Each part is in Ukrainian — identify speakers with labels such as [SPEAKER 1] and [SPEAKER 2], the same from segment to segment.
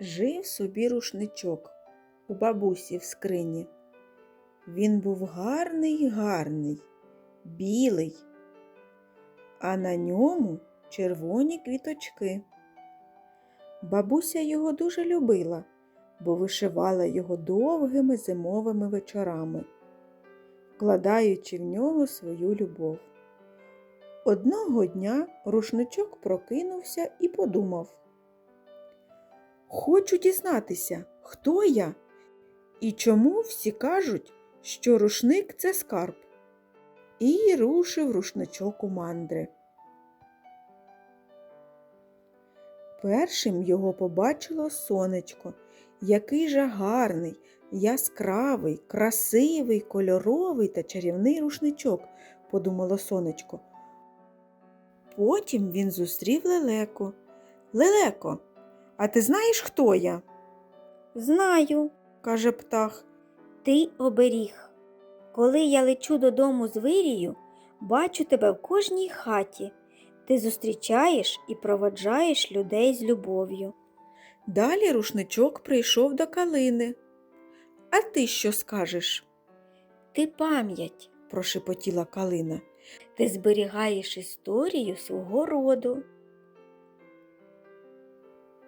[SPEAKER 1] Жив собі рушничок у бабусі в скрині. Він був гарний, гарний, білий, а на ньому червоні квіточки. Бабуся його дуже любила, бо вишивала його довгими зимовими вечорами, вкладаючи в нього свою любов. Одного дня рушничок прокинувся і подумав. Хочу дізнатися, хто я і чому всі кажуть, що рушник це скарб. І рушив рушничок у мандри. Першим його побачило сонечко, який же гарний, яскравий, красивий, кольоровий та чарівний рушничок, подумало сонечко. Потім він зустрів лелеку. Лелеко, а ти знаєш, хто я?
[SPEAKER 2] Знаю,
[SPEAKER 1] каже птах.
[SPEAKER 2] ти оберіг. Коли я лечу додому з вирію, бачу тебе в кожній хаті. Ти зустрічаєш і проводжаєш людей з любов'ю.
[SPEAKER 1] Далі рушничок прийшов до калини. А ти що скажеш?
[SPEAKER 2] Ти пам'ять,
[SPEAKER 1] прошепотіла калина.
[SPEAKER 2] ти зберігаєш історію свого роду.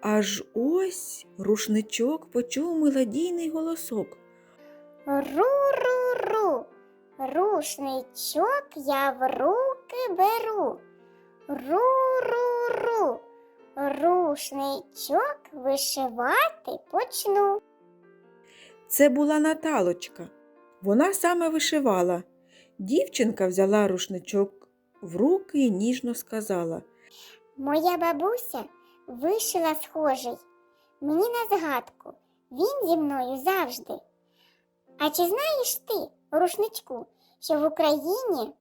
[SPEAKER 1] Аж ось рушничок почув мелодійний голосок.
[SPEAKER 3] Ру-ру-ру, рушничок я в руки беру. Ру-ру-ру, рушничок вишивати почну.
[SPEAKER 1] Це була Наталочка. Вона саме вишивала. Дівчинка взяла рушничок в руки і ніжно сказала.
[SPEAKER 3] Моя бабуся вишила схожий. Мені на згадку, він зі мною завжди. А чи знаєш ти, рушничку, що в Україні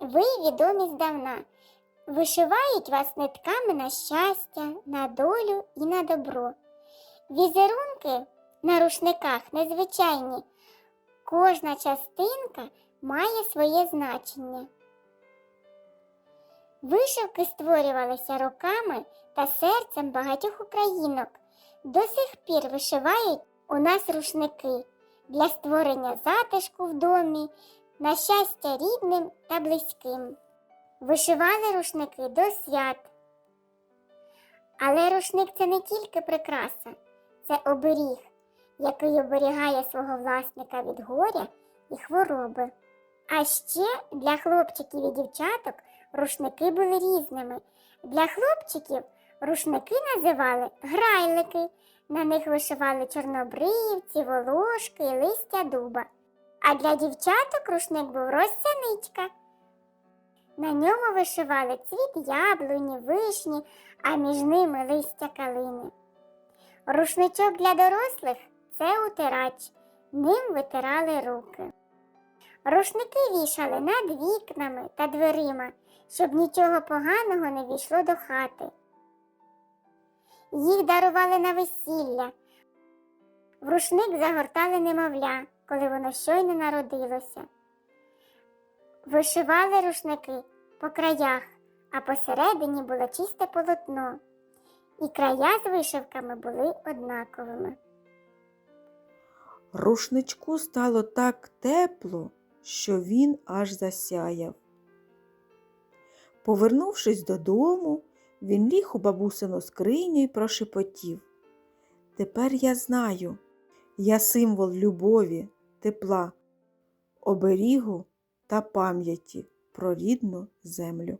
[SPEAKER 3] ви відомі здавна? Вишивають вас нитками на щастя, на долю і на добро. Візерунки на рушниках незвичайні. Кожна частинка має своє значення. Вишивки створювалися роками та серцем багатьох українок. До сих пір вишивають у нас рушники для створення затишку в домі, на щастя рідним та близьким. Вишивали рушники до свят. Але рушник це не тільки прикраса, це оберіг, який оберігає свого власника від горя і хвороби. А ще для хлопчиків і дівчаток рушники були різними. Для хлопчиків рушники називали грайлики. На них вишивали чорнобривці, волошки і листя дуба. А для дівчаток рушник був розсяничка. На ньому вишивали цвіт яблуні, вишні, а між ними листя калини. Рушничок для дорослих це утирач, ним витирали руки. Рушники вішали над вікнами та дверима, щоб нічого поганого не війшло до хати. Їх дарували на весілля. В рушник загортали немовля, коли воно щойно народилося. Вишивали рушники по краях, а посередині було чисте полотно, і края з вишивками були однаковими.
[SPEAKER 1] Рушничку стало так тепло, що він аж засяяв. Повернувшись додому, він ліг у бабусину скриню і прошепотів. Тепер я знаю, я символ любові, тепла, оберігу та пам'яті про рідну землю.